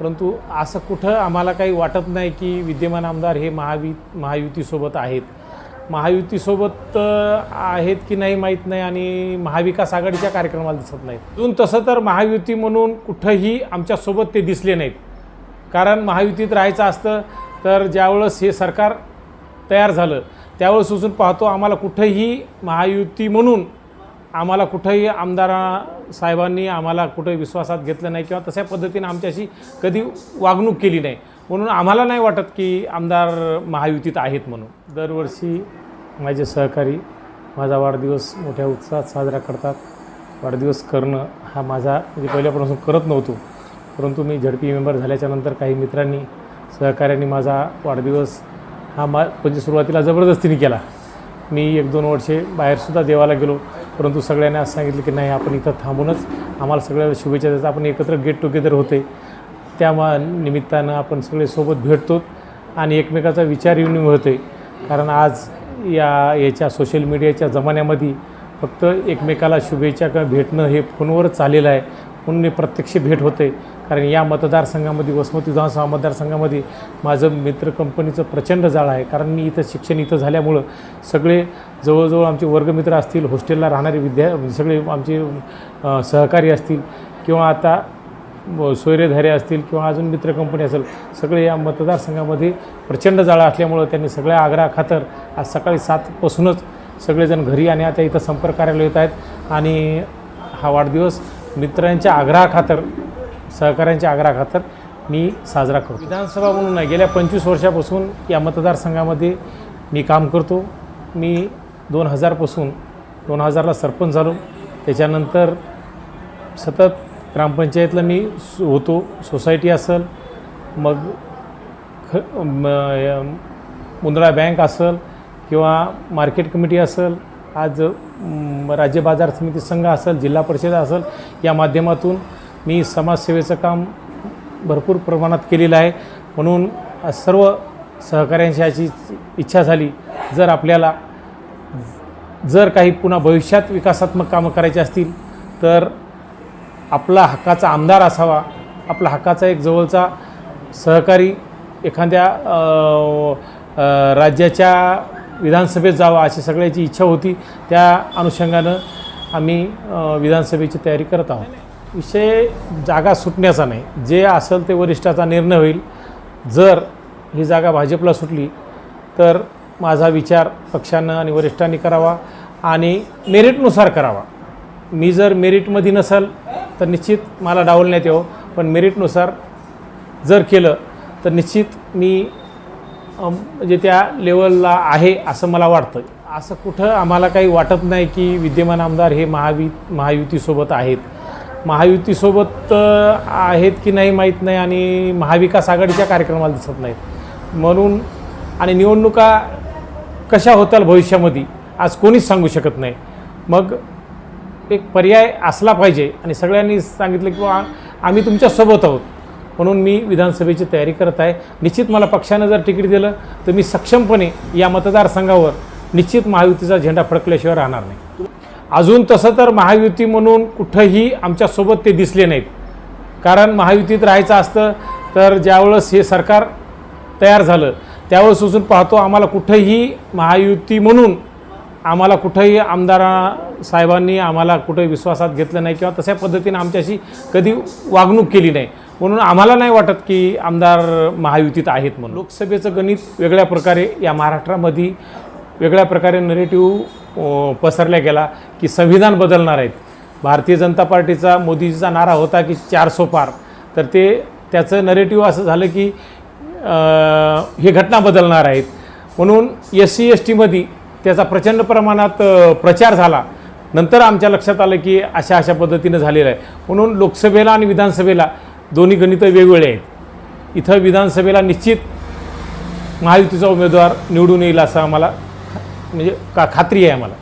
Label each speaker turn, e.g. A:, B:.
A: परंतु असं कुठं आम्हाला काही वाटत नाही की विद्यमान आमदार हे महावि महायुतीसोबत आहेत. महायुतीसोबत आहेत की नाही माहीत नाही आणि महाविकास आघाडीच्या कार्यक्रमाला दिसत नाहीत. अजून तसं तर महायुती म्हणून कुठंही आमच्यासोबत ते दिसले नाहीत. कारण महायुतीत राहायचं असतं तर ज्यावेळेस हे सरकार तयार झालं त्यावेळेस उचून पाहतो आम्हाला कुठंही महायुती म्हणून आम्हाला कुठंही आमदार साहेबांनी आम्हाला कुठंही विश्वासात घेतलं नाही किंवा तशा पद्धतीने आमच्याशी कधी वागणूक केली नाही. म्हणून आम्हाला नाही वाटत की आमदार महायुतीत आहेत म्हणून. दरवर्षी माझे सहकारी माझा वाढदिवस मोठ्या उत्साहात साजरा करतात. वाढदिवस करणं हा माझा म्हणजे पहिल्यापासून करत नव्हतो. परंतु मी झडपी मेंबर झाल्याच्यानंतर काही मित्रांनी सहकाऱ्यांनी माझा वाढदिवस हा मा म्हणजे सुरुवातीला जबरदस्तीने केला. मी एक दोन वर्षे बाहेरसुद्धा देवाला गेलो. परंतु सगळ्यांनी असं सांगितलं की नाही आपण इथं थांबूनच आम्हाला सगळ्याला शुभेच्छा द्यायचं आपण एकत्र गेट टुगेदर होते. त्या निमित्तानं आपण सगळे सोबत भेटतो आणि एकमेकाचा विचार येऊन होते कारण आज या याच्या सोशल मीडियाच्या जमान्यामध्ये फक्त एकमेकाला शुभेच्छा किंवा भेटणं हे फोनवरच चाललेलं आहे. म्हणून प्रत्यक्ष भेट होते. कारण या मतदारसंघामध्ये वसमत विधानसभा मतदारसंघामध्ये माझं मित्र कंपनीचं प्रचंड जाळं आहे. कारण मी इथं शिक्षण इथं झाल्यामुळं सगळे जवळजवळ आमचे वर्गमित्र असतील हॉस्टेलला राहणारे विद्या सगळे आमचे सहकारी असतील किंवा आता सोयरेधारे असतील किंवा अजून मित्र कंपनी असेल सगळे या मतदारसंघामध्ये प्रचंड जाळं असल्यामुळं त्यांनी सगळ्या आग्रहाखातर आज सकाळी सातपासूनच सगळेजण घरी आणि आता इथं संपर्क कार्यालय येत आहेत. आणि हा वाढदिवस मित्रांच्या आग्रहाखातर सहकाऱ्यांच्या आग्रहाखातर मी साजरा करतो. विधानसभा म्हणून गेल्या पंचवीस वर्षापासून या मतदारसंघामध्ये मी काम करतो. मी दोन हजारपासून दोन हजारला सरपंच झालो. त्याच्यानंतर सतत ग्रामपंचायतला मी होतो. सोसायटी असेल मग ख मुंदळा मुंद्रा बँक असेल किंवा मार्केट कमिटी असेल आज राज्य बाजार समिती संघ असेल जिल्हा परिषद असेल या माध्यमातून मी समाजसेवेचं काम भरपूर प्रमाणात केलेलं आहे. म्हणून सर्व सहकाऱ्यांशी याची इच्छा झाली जर आपल्याला जर काही पुन्हा भविष्यात विकासात्मक कामं करायची असतील तर आपला हक्काचा आमदार असावा. आपला हक्काचा एक जवळचा सहकारी एखाद्या राज्याच्या विधानसभेत जावा अशी सगळ्याची इच्छा होती. त्या अनुषंगानं आम्ही विधानसभेची तयारी करत आहोत. विषय जागा सुटण्याचा नाही. जे असेल ते वरिष्ठाचा निर्णय होईल. जर ही जागा भाजपला सुटली तर माझा विचार पक्षानं आणि वरिष्ठांनी करावा आणि मेरिटनुसार करावा. मी जर मेरिटमध्ये नसेल तर निश्चित मला डावलण्यात येऊ पण मेरिटनुसार जर केलं तर निश्चित मी म्हणजे त्या लेवलला आहे असं मला वाटतं असं कुठं आम्हाला काही वाटत नाही की विद्यमान आमदार हे महावि महायुतीसोबत आहेत. महायुतीसोबत आहेत की नाही माहीत नाही आणि महाविकास आघाडीच्या कार्यक्रमाला दिसत नाहीत. म्हणून आणि निवडणुका कशा होताल भविष्यामध्ये आज कोणीच सांगू शकत नाही. मग एक पर्याय असला पाहिजे आणि सगळ्यांनी सांगितलं की बा आम्ही तुमच्यासोबत आहोत. म्हणून मी विधानसभेची तयारी करत आहे. निश्चित मला पक्षानं जर तिकीट दिलं तर मी सक्षमपणे या मतदारसंघावर निश्चित महायुतीचा झेंडा फडकल्याशिवाय राहणार नाही. अजून तसं तर महायुती म्हणून कुठंही आमच्यासोबत ते दिसले नाहीत. कारण महायुतीत राहायचं असतं तर ज्यावेळेस हे सरकार तयार झालं त्यावेळेस उचून पाहतो आम्हाला कुठंही महायुती म्हणून आम्हाला कुठंही आमदार साहेबांनी आम्हाला कुठंही विश्वासात घेतलं नाही किंवा तशा पद्धतीने आमच्याशी कधी वागणूक केली नाही. म्हणून आम्हाला नाही वाटत की आमदार महायुतीत आहेत म्हणून. लोकसभेचं गणित वेगळ्या प्रकारे या महाराष्ट्रामध्ये वेगळ्या प्रकारे नरेटिव्ह पसरल्या गेला की संविधान बदलणार आहेत. भारतीय जनता पार्टीचा मोदीजीचा नारा होता की चार सो पार. तर ते त्याचं नरेटिव्ह असं झालं की हे घटना बदलणार आहेत. म्हणून एस सी एस टीमध्ये त्याचा प्रचंड प्रमाणात प्रचार झाला. नंतर आमच्या लक्षात आलं की अशा अशा पद्धतीनं झालेलं आहे. म्हणून लोकसभेला आणि विधानसभेला दोन्ही गणितं वेगवेगळे आहेत. इथं विधानसभेला निश्चित महायुतीचा उमेदवार निवडून येईल असं आम्हाला म्हणजे का खात्री आहे आम्हाला.